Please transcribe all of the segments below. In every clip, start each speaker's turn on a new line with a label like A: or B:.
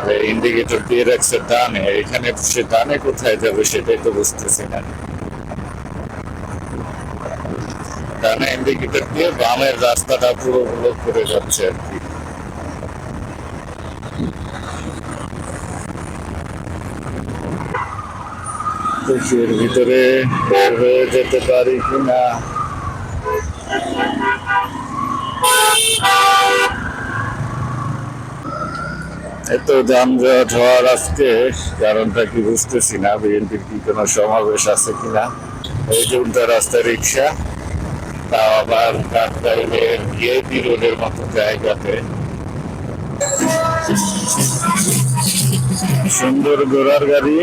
A: আর indicator দিয়ে রাখছে ডানে, এখানে সে ডানে কোথায় যাবে সেটাই তো বুঝতেছি না। ডানে ইন্ডিকেটর দিয়ে বামের রাস্তাটা পুরো ব্লক করে যাচ্ছে আর কি এর ভিতরে বের হয়ে যেতে পারি কিনা? এত যানজট হওয়ার আজকে কারণটা কি বুঝতেছি না। বিএনপির কি কোনো সমাবেশ আছে কিনা? এই যে উল্টা রাস্তা রিক্সা, তাও আবার কাকরাইলের ভিআইপি রোডের মতো জায়গাতে। সুন্দর ঘোড়ার গাড়ি।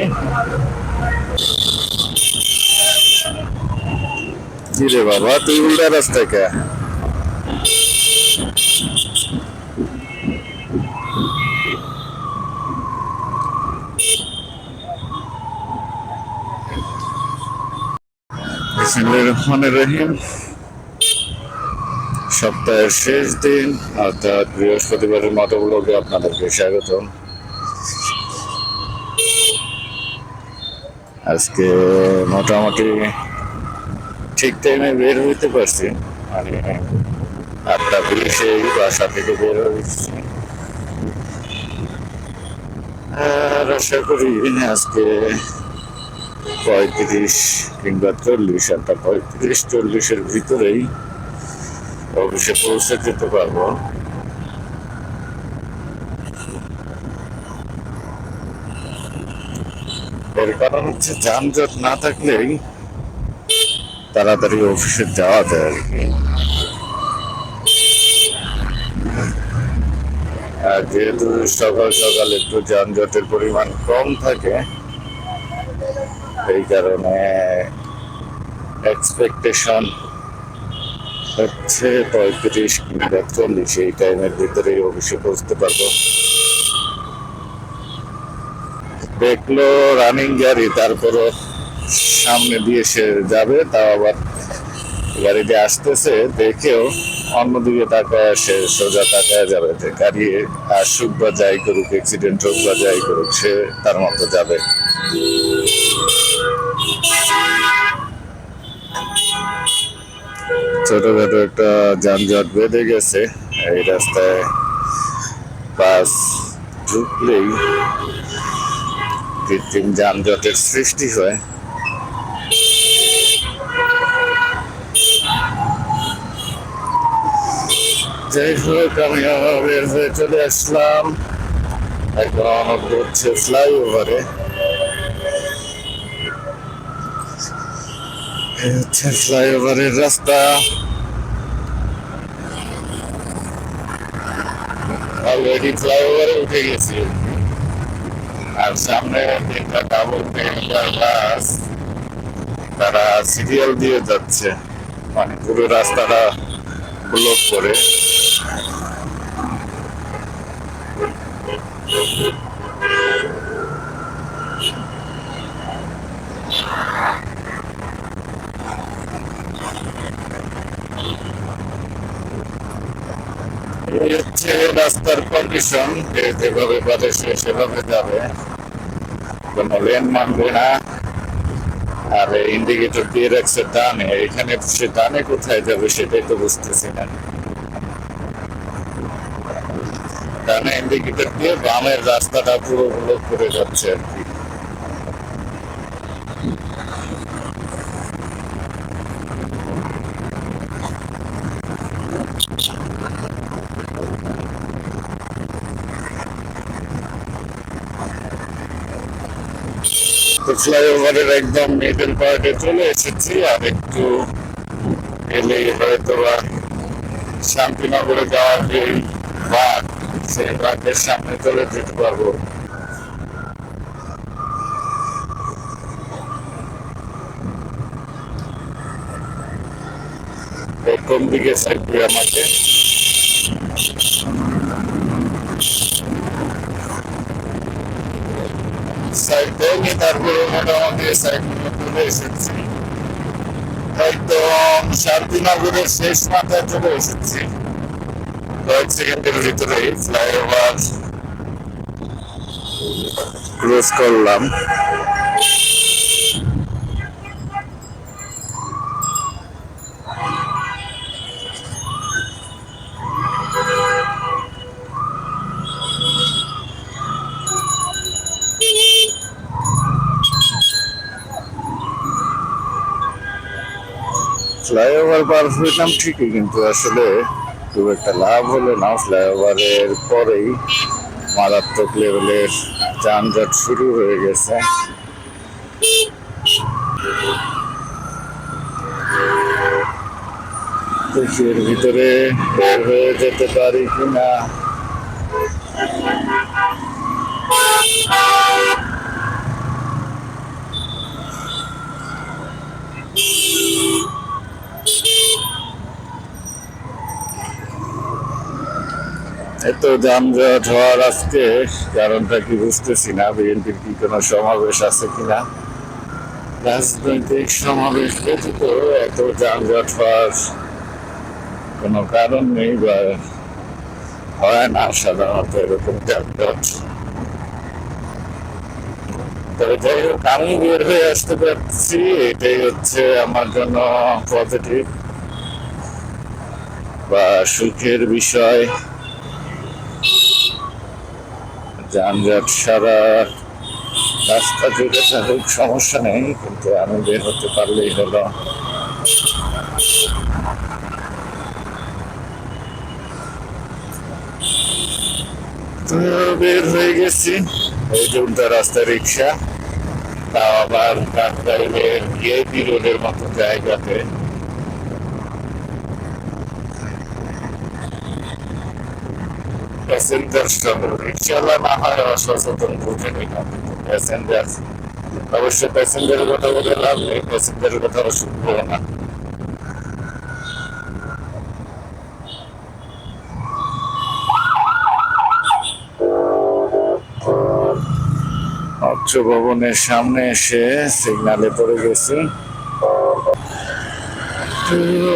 A: রে বাবা, তুই উল্টা রাস্তায় কে? সপ্তাহের শেষ দিন, অর্থাৎ বৃহস্পতিবারের মতো ব্লগে আপনাদেরকে স্বাগতম। আজকে মোটামুটি ঠিক টাইমে বের হইতে পারছি। মানে আটটা বিশে বাসা থেকে বের হয়েছি আর আশা করি আজকে পঁয়ত্রিশ কিংবা চল্লিশ একটা পঁয়ত্রিশ, চল্লিশের ভিতরেই অফিসে পৌঁছে যেতে পারব। এর কারণ হচ্ছে যানজট না থাকলেই তাড়াতাড়ি অফিসে যাওয়া যায় আর কি। যেহেতু সকাল সকাল একটু যানজটের পরিমাণ কম থাকে, এই কারণে এক্সপেকটেশন হচ্ছে পঁয়ত্রিশ কিংবা চল্লিশ, এই টাইমের ভিতরে অফিসে পৌঁছতে পারব। দেখল রানিং গাড়ি, তারপরও সামনে দিয়ে সে যাবে, তাও আবার গাড়িতে আসতেছে, দেখেও অন্যদিকে তাকায় সে সোজা তাকায় যাবে। যে গাড়ি আসুক বা যাই করুক অ্যাক্সিডেন্ট হোক বা যাই করুক, সে তার মতো যাবে। ছোটখাটো একটা যানজট বেঁধে গেছে। এই রাস্তায় বাস ঢুকলেই কৃত্রিম যানজটের সৃষ্টি হয়। যাই হোক, আমি বের হয়ে চলে আসলাম। এখন হচ্ছে ফ্লাইওভারে হচ্ছে ফ্লাইওভারের রাস্তা। অলরেডি ফ্লাইওভারে উঠে গেছি। আর সামনে তিনটা ডাবল বাস তারা সিরিয়াল দিয়ে যাচ্ছে। মানে পুরো রাস্তাটা ব্লক করে। এই হচ্ছে রাস্তার কন্ডিশন যেভাবে বাজে সেভাবে যাবে। কোনো লেন মানবে না। আর ইন্ডিকেটর দিয়ে রাখছে ডানে। এখানে সে ডানে কোথায় যাবে সেটাই তো বুঝতেছি না। ডানে ইন্ডিকেটর দিয়ে বামের রাস্তাটা পুরো ব্লক করে যাচ্ছে আর কি। ফ্লাইওভারের একদম মিডল পার্টে চলে এসেছি, আর একটু এলে হয়তো শান্তিনগরে যাওয়ার যে বাঘ বাঘের সামনে চলে যেতে পারব কোন দিকে থাকবে আমাকে? সাইড সাইড শান্তিনগরের শেষ মাথায় চলে এসেছি। কয়েক সেকেন্ডের ভিতরে ফ্লাইওভার ক্লোজ করলাম ফ্লাইওভার পার হইলাম ঠিকই কিন্তু আসলে খুব একটা লাভ হলো না। ফ্লাইওভারের পরেই মারাত্মক লেভেলের যানজট শুরু হয়ে গেছে। ভিতরে বের হয়ে যেতে পারি কিনা। এত যানজট হওয়ার আজকে কারণটা কি বুঝতেছি না? বিএনপির কি কোনো সমাবেশ আছে কিনা? রাজনৈতিক সমাবেশ ব্যতীত এত যানজট হওয়ার কোনো কারণ নেই বা হয় না সাধারণত এরকম যানজট। তবে যাই হোক, আমি বের হয়ে আসতে পারছি। এটাই হচ্ছে আমার জন্য পজিটিভ বা সুখের বিষয়। যানজট সারা রাস্তা জুড়ে থাকুক, সমস্যা নেই, কিন্তু আমি বের হতে পারলেই হলো। বের হয়ে গেছি। এই যে রাস্তা রিক্সা, তাও আবার কাকরাইলের ভিআইপি রোডের মতো জায়গাতে। প্যাসেঞ্জার সহ রিক্সাওয়ালা না হয় অসচেতন বুঝে নিলাম প্যাসেঞ্জার অবশ্যই প্যাসেঞ্জারের কথা বলে লাভ নেই প্যাসেঞ্জারের কথা শুনব না। অক্ষ ভবনের সামনে এসে সিগনালে পড়ে গেছে।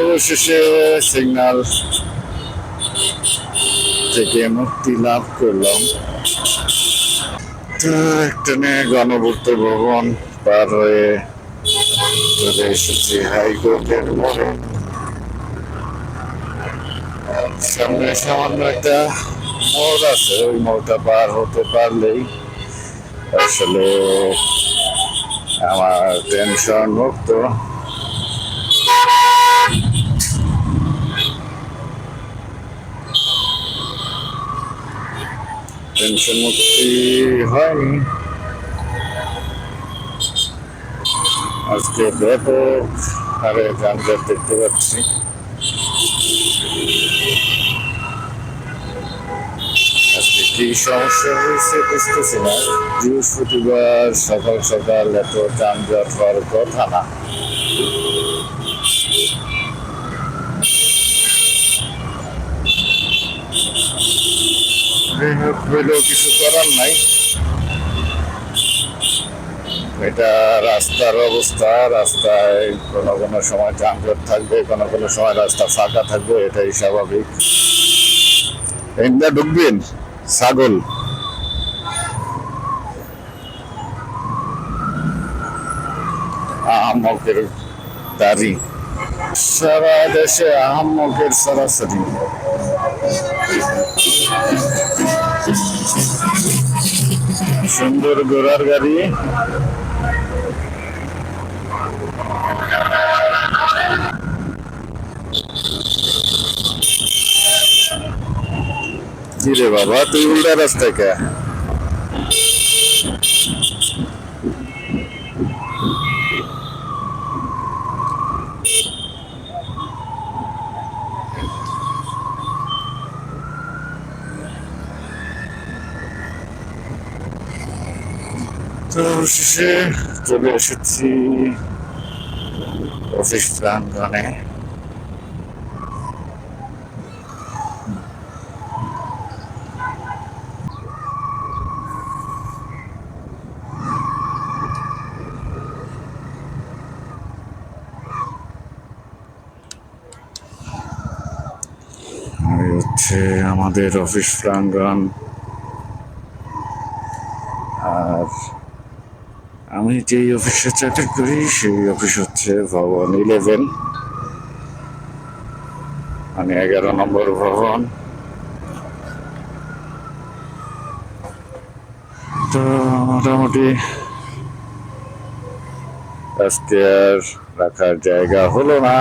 A: অবশেষে সিগনাল থেকে মুক্তি লাভ করলাম। তো একটানে গণপূর্ত ভবন পার হয়ে চলে এসেছি হাইকোর্টের মোড়ে। সামনে সামান্য একটা মোড় আছে, ওই মোড়টা পার হতে পারলেই আসলে আমার টেনশন মুক্ত। টেনশন মুক্তি হয়নি। আজকে ব্যাপক হারে যানজট দেখতে পাচ্ছি। আজকে কি সমস্যা হয়েছে বুঝতেছি না। বৃহস্পতিবার সকাল সকাল এত যানজট হওয়ার কথা না। যাই হোক, কিছু করার নাই এটা রাস্তার অবস্থা রাস্তায় কোনো কোনো সময় যানজট থাকবে কোনো কোনো সময় রাস্তা ফাঁকা থাকবে এটাই স্বাভাবিক। এন্দা ঢুকবেন ছাগল। আহম্মকের দাড়ি। সারা দেশে আহম্মকের সরাসরি। সুন্দর ঘোড়ার গাড়ি। রে বাবা তুই উল্টা রাস্তায় কে? তো শেষে চলে এসেছি। অফিস প্রাঙ্গনে হচ্ছে আমাদের অফিস প্রাঙ্গন আর আমি যেই অফিসে চাকরি করি, সেই অফিস হচ্ছে ভবন ইলেভেন আমি এগারো নম্বর ভবন। তো মোটামুটি আজকে আর রাখার জায়গা হলো না।